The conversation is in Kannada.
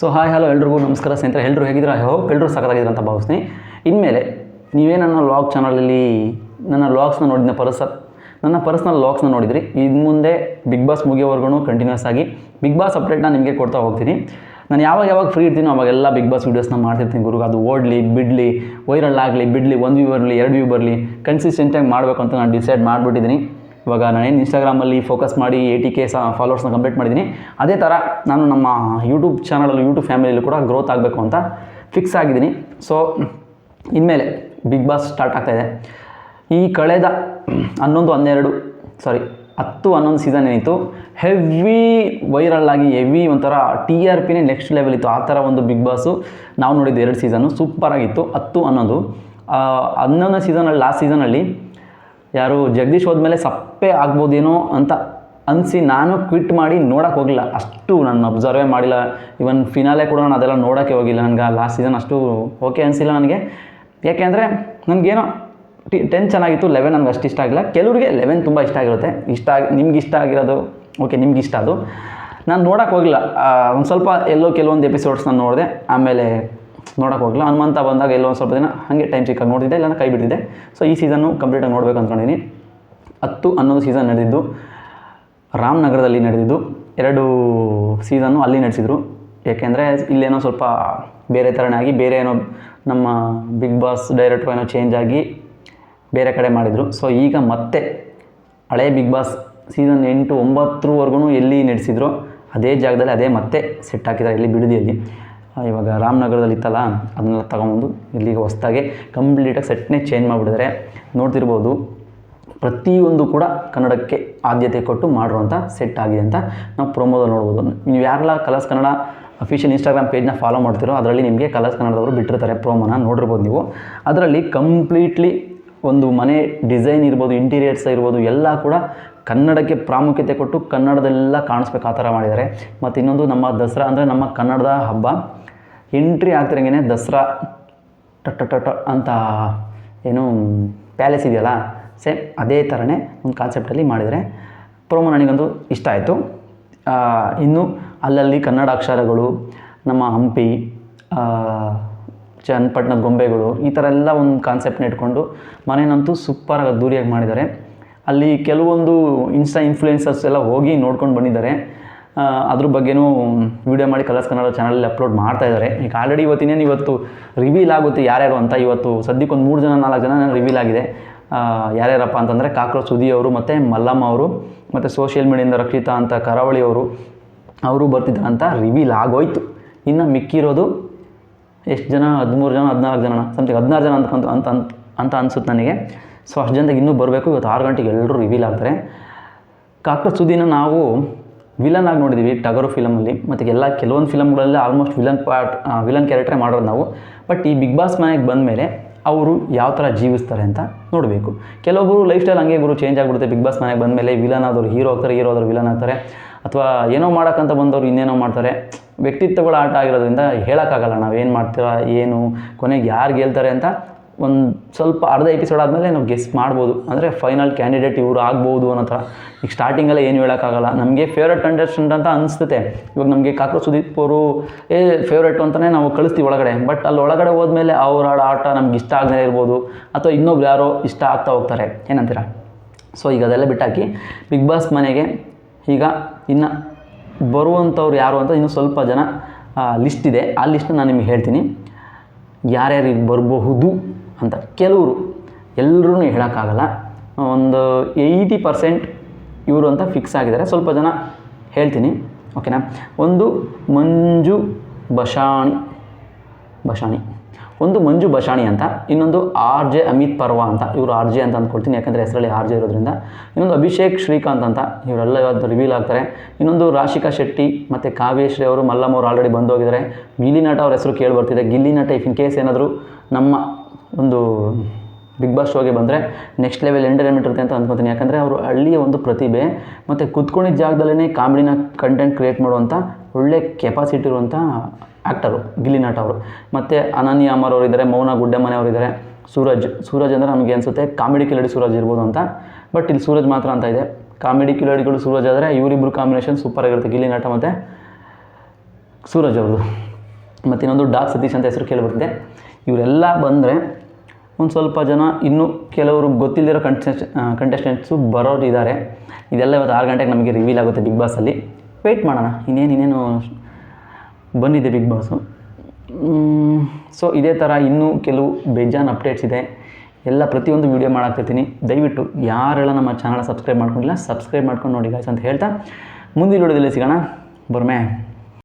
ಸೊ ಹಾಯ್ ಹಲೋ ಎಲ್ರಿಗೂ ನಮಸ್ಕಾರ ಸ್ನೇಹಿತರೆ. ಎಲ್ಲರೂ ಹೇಗಿದ್ರೆ ಐ ಹೋಪ್ ಎಲ್ಲರೂ ಸಖತ್ತಾಗಿದ್ರು ಅಂತ ಭಾವಿಸ್ತೀನಿ. ಇನ್ಮೇಲೆ ನೀವೇ ನನ್ನ ಲಾಗ್ ಚಾನಲಲ್ಲಿ ನನ್ನ ಲಾಗ್ಸ್ನ ನೋಡಿದ ಪರ್ಸ, ನನ್ನ ಪರ್ಸ್ನಲ್ ಲಾಗ್ಸ್ನ ನೋಡಿದ್ರಿ. ಇನ್ನು ಮುಂದೆ ಬಿಗ್ ಬಾಸ್ ಮುಗಿಯೋವರೆಗೂ ಕಂಟಿನ್ಯೂಸ್ ಆಗಿ ಬಿಗ್ ಬಾಸ್ ಅಪ್ಡೇಟ್ನ ನಿಮಗೆ ಕೊಡ್ತಾ ಹೋಗ್ತೀನಿ. ನಾನು ಯಾವಾಗ ಯಾವಾಗ ಫ್ರೀ ಇರ್ತೀನೋ ಅವಾಗೆಲ್ಲ ಬಿಗ್ ಬಾಸ್ ವೀಡಿಯೋಸ್ನ ಮಾಡ್ತಿರ್ತೀನಿ ಗುರು ಅದು ಓಡಲಿ, ಬಿಡಲಿ ವೈರಲ್ ಆಗಲಿ, ಬಿಡಲಿ, ಒಂದು ವ್ಯೂ ಬರಲಿ, ಎರಡು ವ್ಯೂ ಬರಲಿ ಕನ್ಸಿಸ್ಟೆಂಟಾಗಿ ಮಾಡಬೇಕು ಅಂತ ನಾನು ಡಿಸೈಡ್ ಮಾಡಿಬಿಟ್ಟಿದ್ದೀನಿ. ಇವಾಗ ನಾನೇನು ಇನ್ಸ್ಟಾಗ್ರಾಮಲ್ಲಿ ಫೋಕಸ್ ಮಾಡಿ ಏಯ್ಟಿ ಕೆ ಸಹ ಫಾಲೋವರ್ಸ್ನ ಕಂಪ್ಲೀಟ್ ಮಾಡಿದ್ದೀನಿ ಅದೇ ಥರ ನಾನು ನಮ್ಮ ಯೂಟ್ಯೂಬ್ ಚಾನಲಲ್ಲಿ ಯೂಟ್ಯೂಬ್ ಫ್ಯಾಮಿಲಿಯಲ್ಲಿ ಕೂಡ ಗ್ರೋತ್ ಆಗಬೇಕು ಅಂತ ಫಿಕ್ಸ್ ಆಗಿದ್ದೀನಿ ಸೊ ಇನ್ಮೇಲೆ ಬಿಗ್ ಬಾಸ್ ಸ್ಟಾರ್ಟ್ ಆಗ್ತಾಯಿದೆ ಈ ಕಳೆದ ಹನ್ನೊಂದು, ಹನ್ನೆರಡು ಸಾರಿ ಹತ್ತು, ಹನ್ನೊಂದು ಸೀಸನ್ ಏನಿತ್ತು ಹೆವಿ ವೈರಲ್ ಆಗಿ ಹೆವಿ ಒಂಥರ ಟಿ ಆರ್ ಪಿನೇ ನೆಕ್ಸ್ಟ್ ಲೆವೆಲ್ ಇತ್ತು. ಆ ಥರ ಒಂದು ಬಿಗ್ ಬಾಸು ನಾವು ನೋಡಿದ್ದು ಎರಡು ಸೀಸನ್ನು ಸೂಪರಾಗಿತ್ತು ಹತ್ತು, ಹನ್ನೊಂದು. ಹನ್ನೊಂದನೇ ಸೀಸನಲ್ಲಿ ಲಾಸ್ಟ್ ಸೀಸನಲ್ಲಿ ಯಾರು ಜಗದೀಶ್ ಹೋದ್ಮೇಲೆ ಸಪ್ಪೆ ಆಗ್ಬೋದೇನೋ ಅಂತ ಅನಿಸಿ ನಾನು ಕ್ವಿಟ್ ಮಾಡಿ ನೋಡೋಕೆ ಹೋಗಿಲ್ಲ ಅಷ್ಟು ನಾನು ಅಬ್ಸರ್ವೇ ಮಾಡಿಲ್ಲ. ಇವನ್ ಫಿನಾಲೆ ಕೂಡ ನಾನು ಅದೆಲ್ಲ ನೋಡೋಕ್ಕೆ ಹೋಗಿಲ್ಲ. ನನಗೆ ಲಾಸ್ಟ್ ಸೀಸನ್ ಅಷ್ಟು ಓಕೆ ಅನಿಸಿಲ್ಲ ನನಗೆ. ಯಾಕೆಂದರೆ ನನಗೇನೋ ಟಿ ಟೆನ್ ಚೆನ್ನಾಗಿತ್ತು ಲೆವೆನ್ ನನಗೆ ಅಷ್ಟು ಇಷ್ಟ ಆಗಿಲ್ಲ. ಕೆಲವರಿಗೆ ಲೆವೆನ್ ತುಂಬ ಇಷ್ಟ ಆಗಿರುತ್ತೆ. ಇಷ್ಟ ಆಗಿ, ನಿಮ್ಗೆ ಇಷ್ಟ ಆಗಿರೋದು ಓಕೆ ನಿಮ್ಗೆ ಇಷ್ಟ ಅದು. ನಾನು ನೋಡೋಕೆ ಹೋಗಿಲ್ಲ ಒಂದು ಸ್ವಲ್ಪ ಎಲ್ಲೋ ಕೆಲವೊಂದು ಎಪಿಸೋಡ್ಸ್ ನಾನು ನೋಡಿದೆ. ಆಮೇಲೆ ನೋಡೋಕೆ ಹೋಗಿಲ್ಲ ಹನುಮಂತ ಬಂದಾಗ ಎಲ್ಲೋ ಒಂದು ಸ್ವಲ್ಪ ದಿನ ಹಾಗೆ ಟೈಮ್ ಸಿಕ್ಕಾಗ ನೋಡಿದೆ ಇಲ್ಲ ಕೈ ಬಿಟ್ಟಿದ್ದೆ ಸೊ ಈ ಸೀಸನ್ನು ಕಂಪ್ಲೀಟಾಗಿ ನೋಡಬೇಕು ಅಂದ್ಕೊಂಡಿದ್ದೀನಿ ಹತ್ತು ಹನ್ನೊಂದು ಸೀಸನ್ ನಡೆದಿದ್ದು. ರಾಮನಗರದಲ್ಲಿ ನಡೆದಿದ್ದು. ಎರಡು ಸೀಸನ್ನು ಅಲ್ಲಿ ನಡೆಸಿದರು. ಏಕೆಂದರೆ ಇಲ್ಲೇನೋ ಸ್ವಲ್ಪ ಬೇರೆ ಥರನೇ ಆಗಿ, ಬೇರೆ ಏನೋ ನಮ್ಮ ಬಿಗ್ ಬಾಸ್ ಡೈರೆಕ್ಟ್ರು ಏನೋ ಚೇಂಜ್ ಆಗಿ ಬೇರೆ ಕಡೆ ಮಾಡಿದರು. ಸೊ ಈಗ ಮತ್ತೆ ಹಳೆ ಬಿಗ್ ಬಾಸ್ ಸೀಸನ್ ಎಂಟು ಒಂಬತ್ತರವರೆಗೂ ಎಲ್ಲಿ ನಡೆಸಿದ್ರು, ಅದೇ ಜಾಗದಲ್ಲಿ ಅದೇ ಮತ್ತೆ ಸೆಟ್ ಹಾಕಿದ್ದಾರೆ. ಇಲ್ಲಿ ಬಿಡದಿಯಲ್ಲಿ ಇವಾಗ ರಾಮನಗರದಲ್ಲಿ ಇತ್ತಲ್ಲ ಅದನ್ನೆಲ್ಲ ತಗೊಂಬಂದು ಇಲ್ಲಿಗೆ ಹೊಸ್ದಾಗೆ ಕಂಪ್ಲೀಟಾಗಿ ಸೆಟ್ನೇ ಚೇಂಜ್ ಮಾಡಿಬಿಟ್ಟಿದ್ದಾರೆ ನೋಡ್ತಿರ್ಬೋದು, ಪ್ರತಿಯೊಂದು ಕೂಡ ಕನ್ನಡಕ್ಕೆ ಆದ್ಯತೆ ಕೊಟ್ಟು ಮಾಡಿರುವಂಥ ಸೆಟ್ ಆಗಿದೆ ಅಂತ ನಾವು ಪ್ರೊಮೋದಲ್ಲಿ ನೋಡ್ಬೋದು. ನೀವು ಯಾರೆಲ್ಲ ಕಲರ್ಸ್ ಕನ್ನಡ ಅಫಿಷಿಯಲ್ ಇನ್ಸ್ಟಾಗ್ರಾಮ್ ಪೇಜ್ನ ಫಾಲೋ ಮಾಡ್ತಿರೋ, ಅದರಲ್ಲಿ ನಿಮಗೆ ಕಲರ್ಸ್ ಕನ್ನಡದವರು ಬಿಟ್ಟಿರ್ತಾರೆ ಪ್ರೋಮೋನ ನೋಡಿರ್ಬೋದು ನೀವು. ಅದರಲ್ಲಿ ಕಂಪ್ಲೀಟ್ಲಿ ಒಂದು ಮನೆ ಡಿಸೈನ್ ಇರ್ಬೋದು ಇಂಟೀರಿಯರ್ಸ್ ಇರ್ಬೋದು, ಎಲ್ಲ ಕೂಡ ಕನ್ನಡಕ್ಕೆ ಪ್ರಾಮುಖ್ಯತೆ ಕೊಟ್ಟು ಕನ್ನಡದೆಲ್ಲ ಕಾಣಿಸ್ಬೇಕು, ಆ ಥರ ಮಾಡಿದ್ದಾರೆ. ಮತ್ತು ಇನ್ನೊಂದು ನಮ್ಮ ದಸರಾ ಅಂದರೆ ನಮ್ಮ ಕನ್ನಡದ ಹಬ್ಬ. ಎಂಟ್ರಿ ಆಗ್ತಿರಂಗೆ ದಸರಾ, ಟ ಟಟ್ ಅಂತ ಏನು ಪ್ಯಾಲೇಸ್ ಇದೆಯಲ್ಲ, ಸೇಮ್ ಅದೇ ಥರನೇ ಒಂದು ಕಾನ್ಸೆಪ್ಟಲ್ಲಿ ಮಾಡಿದರೆ ಪ್ರೋಮೋ ನನಗಂತೂ ಇಷ್ಟ ಆಯಿತು. ಇನ್ನು ಅಲ್ಲಲ್ಲಿ ಕನ್ನಡ ಅಕ್ಷರಗಳು, ನಮ್ಮ ಹಂಪಿ ಚನ್ನಪಟ್ಟಣದ ಗೊಂಬೆಗಳು, ಈ ಥರ ಎಲ್ಲ ಒಂದು ಕಾನ್ಸೆಪ್ಟ್ನ ಇಟ್ಕೊಂಡು ಮನೇನಂತೂ ಸೂಪರಾಗಿ ದೂರಿಯಾಗಿ ಮಾಡಿದ್ದಾರೆ. ಅಲ್ಲಿ ಕೆಲವೊಂದು ಇನ್ಸ್ಟಾ ಇನ್ಫ್ಲೂಯೆನ್ಸರ್ಸ್ ಎಲ್ಲ ಹೋಗಿ ನೋಡ್ಕೊಂಡು ಬಂದಿದ್ದಾರೆ. ಅದ್ರ ಬಗ್ಗೆನೂ ವಿಡಿಯೋ ಮಾಡಿ ಕಲರ್ಸ್ ಕನ್ನಡ ಚಾನಲಲ್ಲಿ ಅಪ್ಲೋಡ್ ಮಾಡ್ತಾ ಇದ್ದಾರೆ. ಈಗ ಆಲ್ರೆಡಿ ಇವತ್ತಿನೇನು ಇವತ್ತು ರಿವೀಲ್ ಆಗುತ್ತೆ ಯಾರ್ಯಾರು ಅಂತ. ಇವತ್ತು ಸದ್ಯಕ್ಕೆ ಒಂದು ಮೂರು ಜನ, ನಾಲ್ಕು ಜನ ರಿವೀಲ್ ಆಗಿದೆ. ಯಾರ್ಯಾರಪ್ಪ ಅಂತಂದರೆ ಕಾಕ್ರೋ ಸುದಿ ಅವರು ಮತ್ತು ಮಲ್ಲಮ್ಮ ಅವರು ಮತ್ತು ಸೋಷಿಯಲ್ ಮೀಡಿಯಿಂದ ರಕ್ಷಿತಾ ಅಂತ, ಕರಾವಳಿ ಅವರು ಅವರು ಬರ್ತಿದ್ದಾರೆ ಅಂತ ರಿವೀಲ್ ಆಗೋಯ್ತು. ಇನ್ನು ಮಿಕ್ಕಿರೋದು ಎಷ್ಟು ಜನ? ಹದಿಮೂರು ಜನ, ಹದಿನಾಲ್ಕು ಜನ ಸಮಥಿಂಗ್ ಹದಿನಾರು ಜನ ಅಂತ ಅಂತ ಅಂತ ಅನಿಸುತ್ತೆ ನನಗೆ. ಸೊ ಅಷ್ಟು ಜನದಾಗ ಇನ್ನೂ ಬರಬೇಕು. ಇವತ್ತು ಆರು ಗಂಟೆಗೆ ಎಲ್ಲರೂ ರಿವೀಲ್ ಆಗ್ತಾರೆ. ಕಾಕ್ರೋಚ್ ಸುದಿನ ನಾವು ವಿಲನ್ ಆಗಿ ನೋಡಿದ್ದೀವಿ ಟಗರು ಫಿಲಮಲ್ಲಿ ಮತ್ತು ಎಲ್ಲ ಕೆಲವೊಂದು ಫಿಲಮ್ಗಳಲ್ಲಿ ಆಲ್ಮೋಸ್ಟ್ ವಿಲನ್ ಪಾರ್ಟ್ ವಿಲನ್ ಕ್ಯಾರೆಕ್ಟ್ರೇ ಮಾಡೋದು ನಾವು. ಬಟ್ ಈ ಬಿಗ್ ಬಾಸ್ ಮನೆಗೆ ಬಂದ ಮೇಲೆ ಅವರು ಯಾವ ಥರ ಜೀವಿಸ್ತಾರೆ ಅಂತ ನೋಡಬೇಕು. ಕೆಲವೊಬ್ಬರು ಲೈಫ್ ಸ್ಟೈಲ್ ಹಂಗೆ ಗುರು ಚೇಂಜ್ ಆಗಿಬಿಡುತ್ತೆ. ಬಿಗ್ ಬಾಸ್ ಮನೆಗೆ ಬಂದಮೇಲೆ ವಿಲನ್ ಆದವರು ಹೀರೋ ಆಗ್ತಾರೆ ಹೀರೋ ಆದವರು ವಿಲನ್ ಆಗ್ತಾರೆ. ಅಥವಾ ಏನೋ ಮಾಡೋಕ್ಕಂತ ಬಂದವರು ಇನ್ನೇನೋ ಮಾಡ್ತಾರೆ. ವ್ಯಕ್ತಿತ್ವಗಳ ಆಟ ಆಗಿರೋದ್ರಿಂದ ಹೇಳೋಕ್ಕಾಗಲ್ಲ ನಾವು ಏನು ಮಾಡ್ತೀರಾ, ಏನು, ಕೊನೆಗೆ ಯಾರು ಗೆಲ್ತಾರೆ ಅಂತ ಒಂದು ಸ್ವಲ್ಪ ಅರ್ಧ ಎಪಿಸೋಡ್ ಆದಮೇಲೆ ನಾವು ಗೆಸ್ ಮಾಡ್ಬೋದು. ಅಂದರೆ ಫೈನಲ್ ಕ್ಯಾಂಡಿಡೇಟ್ ಇವರು ಆಗ್ಬೋದು ಅನ್ನೋ ಥರ. ಈಗ ಸ್ಟಾರ್ಟಿಂಗಲ್ಲ ಏನು ಹೇಳೋಕ್ಕಾಗಲ್ಲ. ನಮಗೆ ಫೇವ್ರೆಟ್ ಕಂಟೆಸ್ಟೆಂಟ್ ಅಂತ ಅನಿಸ್ತತೆ ಇವಾಗ ನಮಗೆ ಕಾಕ್ರೋ ಸುದೀಪ್ ಅವರು, ಏ ಫೇವ್ರೇಟು ಅಂತಲೇ ನಾವು ಕಳಿಸ್ತೀವಿ ಒಳಗಡೆ. ಬಟ್ ಅಲ್ಲಿ ಒಳಗಡೆ ಹೋದ್ಮೇಲೆ ಅವ್ರ ಆಟ ನಮ್ಗೆ ಇಷ್ಟ ಆಗದೇ ಇರ್ಬೋದು. ಅಥವಾ ಇನ್ನೊಬ್ರು ಯಾರೋ ಇಷ್ಟ ಆಗ್ತಾ ಹೋಗ್ತಾರೆ. ಏನಂತೀರ? ಸೊ ಈಗ ಅದೆಲ್ಲ ಬಿಟ್ಟಾಕಿ ಬಿಗ್ ಬಾಸ್ ಮನೆಗೆ ಈಗ ಇನ್ನು ಬರುವಂಥವ್ರು ಯಾರು ಅಂತ ಇನ್ನೂ ಸ್ವಲ್ಪ ಜನ ಲಿಸ್ಟ್ ಇದೆ. ಆ ಲಿಸ್ಟ್ನ ನಾನು ನಿಮಗೆ ಹೇಳ್ತೀನಿ. ಯಾರ್ಯಾರಿಗೆ ಬರಬಹುದು? ಅಂತ. ಕೆಲವರು ಎಲ್ಲರೂ ಹೇಳೋಕ್ಕಾಗಲ್ಲ. ಒಂದು ಏಯ್ಟಿ ಪರ್ಸೆಂಟ್ ಇವರು ಅಂತ ಫಿಕ್ಸ್ ಆಗಿದ್ದಾರೆ. ಸ್ವಲ್ಪ ಜನ ಹೇಳ್ತೀನಿ ಓಕೆನಾ ಒಂದು ಮಂಜು ಬಶಾಣಿ ಬಶಾಣಿ. ಒಂದು ಮಂಜು ಬಶಾಣಿ ಅಂತ, ಇನ್ನೊಂದು ಆರ್ ಜೆ ಅಮಿತ್ ಪರ್ವ ಅಂತ, ಇವರು ಆರ್ ಜೆ ಅಂತ ಅಂದ್ಕೊಳ್ತೀನಿ, ಯಾಕಂದರೆ ಹೆಸರಲ್ಲಿ ಆರ್ ಜೆ ಇರೋದ್ರಿಂದ. ಇನ್ನೊಂದು ಅಭಿಷೇಕ್ ಶ್ರೀಕಾಂತ್ ಅಂತ, ಇವರೆಲ್ಲ ಇವತ್ತು ರಿವೀಲ್ ಆಗ್ತಾರೆ. ಇನ್ನೊಂದು ರಾಶಿಕಾ ಶೆಟ್ಟಿ ಮತ್ತು ಕಾವ್ಯಶ್ರೀ ಅವರು ಮಲ್ಲಮ್ಮ ಅವರು ಆಲ್ರೆಡಿ ಬಂದು ಹೋಗಿದ್ದಾರೆ. ಗಿಲ್ಲಿನಟ ಅವ್ರ ಹೆಸರು ಕೇಳಿ ಬರ್ತಿದೆ. ಗಿಲ್ಲಿನಾಟ ಇಫ್ ಇನ್ ಕೇಸ್ ಏನಾದರೂ ನಮ್ಮ ಒಂದು ಬಿಗ್ ಬಾಸ್ ಶೋಗೆ ಬಂದರೆ ನೆಕ್ಸ್ಟ್ ಲೆವೆಲ್ ಎಂಟರ್ಟೈನ್ಮೆಂಟ್ ಇರುತ್ತೆ ಅಂತ ಅಂದ್ಕೊತೀನಿ ಯಾಕಂದರೆ ಅವರು ಹಳ್ಳಿಯ ಒಂದು ಪ್ರತಿಭೆ, ಮತ್ತು ಕುತ್ಕೊಂಡಿದ್ದ ಜಾಗದಲ್ಲೇ ಕಾಮಿಡಿನ ಕಂಟೆಂಟ್ ಕ್ರಿಯೇಟ್ ಮಾಡುವಂಥ ಒಳ್ಳೆ ಕೆಪಾಸಿಟಿ ಇರುವಂಥ ಆ್ಯಕ್ಟರು ಗಿಲ್ಲಿ ನಟ ಅವರು. ಮತ್ತು ಅನನ್ಯ ಅಮರ್ ಅವರು ಇದ್ದಾರೆ ಮೌನ ಗುಡ್ಡೆಮನೆ ಅವರು ಇದ್ದಾರೆ ಸೂರಜ್ ಸೂರಜ್ ಅಂದರೆ ನಮಗೆ ಅನಿಸುತ್ತೆ ಕಾಮಿಡಿ ಕಿಲಡಿ ಸೂರಜ್ ಇರ್ಬೋದು ಅಂತ. ಬಟ್ ಇಲ್ಲಿ ಸೂರಜ್ ಮಾತ್ರ ಅಂತ ಇದೆ. ಕಾಮಿಡಿ ಕಿಲಡಿಗಳು ಸೂರಜ್ ಆದರೆ ಇವರಿಬ್ಬರು ಕಾಂಬಿನೇಷನ್ ಸೂಪರ್ ಆಗಿರುತ್ತೆ, ಗಿಲ್ಲಿ ನಟ ಮತ್ತು ಸೂರಜ್ ಅವ್ರದ್ದು. ಮತ್ತು ಇನ್ನೊಂದು ಡಾಕ್ ಸತೀಶ್ ಅಂತ ಹೆಸರು ಕೇಳಿಬರ್ತಿದೆ. ಇವರೆಲ್ಲ ಬಂದರೆ ಒಂದು ಸ್ವಲ್ಪ ಜನ ಇನ್ನೂ ಕೆಲವರು ಗೊತ್ತಿಲ್ಲದಿರೋ ಕಂಟೆಸ್ಟ್ ಕಂಟೆಸ್ಟೆಂಟ್ಸು ಬರೋರು ಇದ್ದಾರೆ ಇದೆಲ್ಲ ಇವತ್ತು ಆರು ಗಂಟೆಗೆ ನಮಗೆ ರಿವೀಲ್ ಆಗುತ್ತೆ ಬಿಗ್ ಬಾಸಲ್ಲಿ ವೆಯ್ಟ್ ಮಾಡೋಣ, ಇನ್ನೇನು ಇನ್ನೇನು ಬಂದಿದೆ ಬಿಗ್ ಬಾಸು ಸೊ ಇದೇ ಥರ ಇನ್ನೂ ಕೆಲವು ಬೇಜಾನ್ ಅಪ್ಡೇಟ್ಸ್ ಇದೆ. ಎಲ್ಲ ಪ್ರತಿಯೊಂದು ವೀಡಿಯೋ ಮಾಡಾಕ್ತಿರ್ತೀನಿ. ದಯವಿಟ್ಟು ಯಾರೆಲ್ಲ ನಮ್ಮ ಚಾನಲ್ ಸಬ್ಸ್ಕ್ರೈಬ್ ಮಾಡ್ಕೊಂಡಿಲ್ಲ ಸಬ್ಸ್ಕ್ರೈಬ್ ಮಾಡ್ಕೊಂಡು ನೋಡಿ ಗಾಯ್ಸ್ ಅಂತ ಹೇಳ್ತಾ, ಮುಂದಿನ ವಿಡಿಯೋದಲ್ಲಿ ಸಿಗೋಣ. ಬರ್ಮೆ.